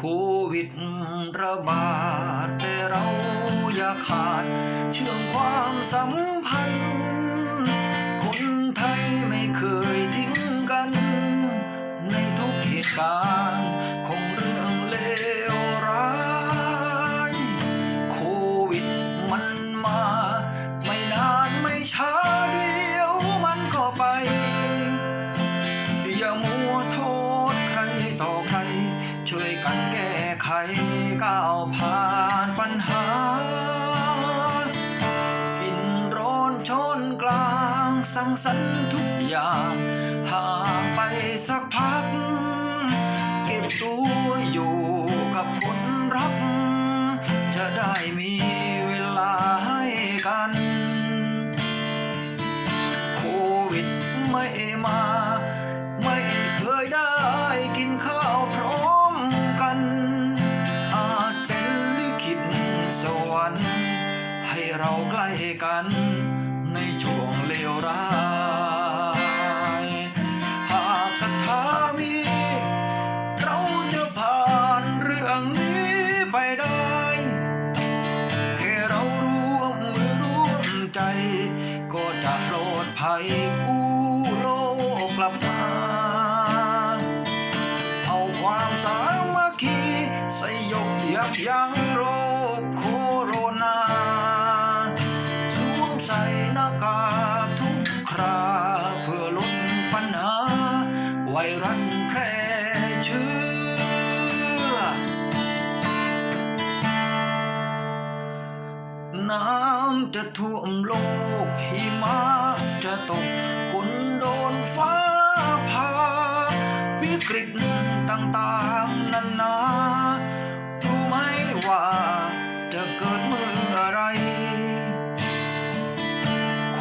โควิดระบาดแต่เราอย่าขาด เชื่อมความสัมพันธ์ กันแก้ไขก้าวผ่านปัญหา กินร้อนชนกลางสังสรรค์ทุกอย่างห่างไปสักพัก เก็บตัวอยู่กับคนรัก จะได้มีเวลาให้กัน โควิดไม่มา เราใกล้กัน ในช่วงเลวร้ายหากศรัทธามี เราจะผ่านเรื่องนี้ไปได้แค่เราร่วมมือร่วมใจ ก็จะปลอดภัยกู้โลกกลับมาเอาความสามัคคีสยบยับยั้งโรคโค วรัสแพร่เชื้อ น้ำจะท่วมโลกหิมะจะตกคนโดนฟ้าผ่าวิกฤตต่างๆนานารู้ไหมว่าจะเกิดเมื่อไรโค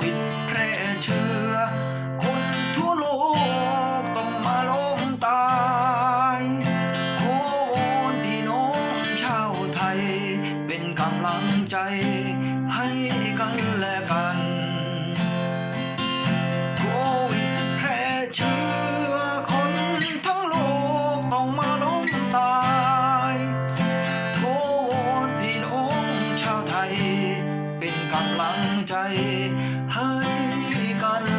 วิดแพร่เชื้อ ให้กันและกันโควิแพรเชื้อคนทั้งโลกต้องมาล้มตายโอ้พีนองชาวไทย เป็นกำลังใจให้กัน